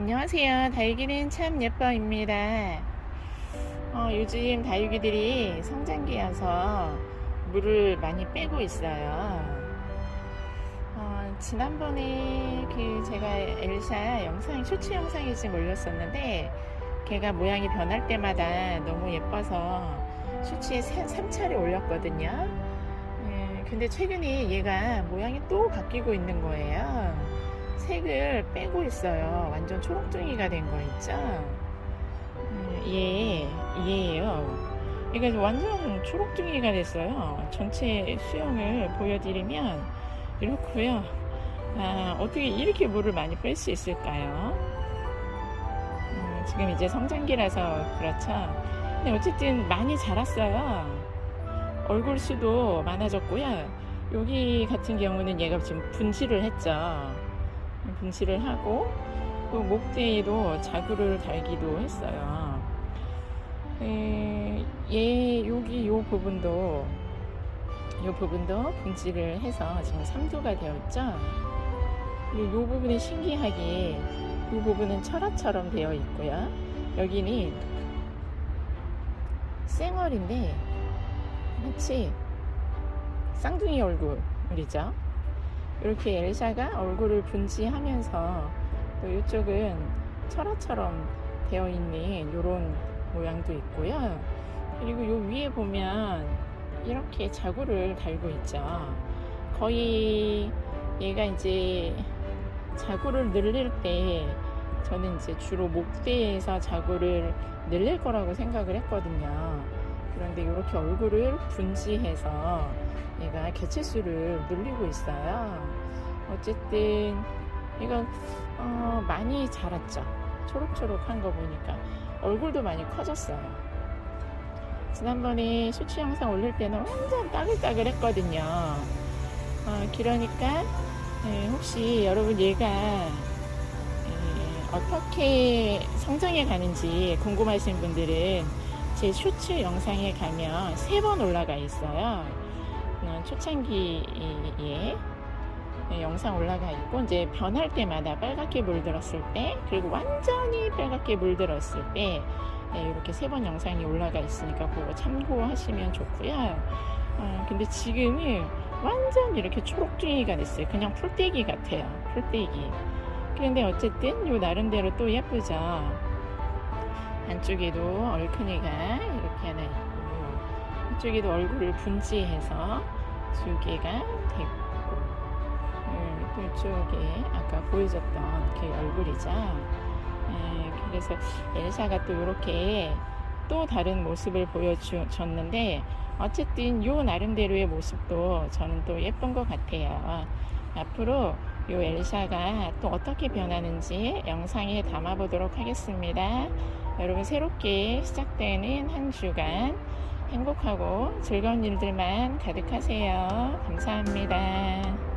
안녕하세요. 다육이는 참 예뻐입니다. 어, 요즘 다육이들이 성장기여서 물을 많이 빼고 있어요. 어, 지난번에 그 제가 엘사 영상, 쇼츠 영상이 좀 올렸었는데 걔가 모양이 변할 때마다 너무 예뻐서 쇼츠에 3차례 올렸거든요. 예, 근데 최근에 얘가 모양이 또 바뀌고 있는 거예요. 색을 빼고 있어요. 완전 초록종이가 된 거 있죠? 음, 얘, 얘예요. 그러니까 완전 초록종이가 됐어요. 전체 수영을 보여드리면 이렇고요. 아, 어떻게 이렇게 물을 많이 뺄 수 있을까요? 음, 지금 이제 성장기라서 그렇죠. 근데 어쨌든 많이 자랐어요. 얼굴 수도 많아졌고요. 여기 같은 경우는 얘가 지금 분실을 했죠. 분실을 하고 또 목대에도 자구를 달기도 했어요. 에, 얘 여기 요 부분도 요 부분도 분실을 해서 지금 3두가 되어 있죠. 요, 요 부분이 신기하게 요 부분은 철화처럼 되어 있고요. 여기는 쌩얼인데 마치 쌍둥이 얼굴이죠. 이렇게 엘샤가 얼굴을 분지하면서 또 이쪽은 철화처럼 되어 있는 이런 모양도 있고요. 그리고 요 위에 보면 이렇게 자구를 달고 있죠. 거의 얘가 이제 자구를 늘릴 때 저는 이제 주로 목대에서 자구를 늘릴 거라고 생각을 했거든요. 그런데 이렇게 얼굴을 분지해서 얘가 개체수를 늘리고 있어요. 어쨌든 이건 어, 많이 자랐죠. 초록초록한 거 보니까 얼굴도 많이 커졌어요. 지난번에 수치 영상 올릴 때는 완전 따글따글 했거든요. 어, 그러니까 예, 혹시 여러분 얘가 예, 어떻게 성장해 가는지 궁금하신 분들은 제 쇼츠 영상에 가면 세 번 올라가 있어요. 어, 초창기에 영상 올라가 있고 이제 변할 때마다 빨갛게 물들었을 때 그리고 완전히 빨갛게 물들었을 때 네, 이렇게 세 번 영상이 올라가 있으니까 그거 참고하시면 좋고요. 어, 근데 지금은 완전 이렇게 초록중이가 됐어요. 그냥 풀떼기 같아요. 풀떼기. 그런데 어쨌든 요 나름대로 또 예쁘죠. 안쪽에도 얼큰이가 이렇게 하나 있고 이쪽에도 얼굴을 분지해서 두 개가 됐고 음, 또 이쪽에 아까 보여줬던 그 얼굴이죠. 예, 그래서 엘사가 또 이렇게 또 다른 모습을 보여줬는데 어쨌든 요 나름대로의 모습도 저는 또 예쁜 것 같아요. 앞으로 요 엘사가 또 어떻게 변하는지 영상에 담아보도록 하겠습니다. 여러분 새롭게 시작되는 한 주간 행복하고 즐거운 일들만 가득하세요. 감사합니다.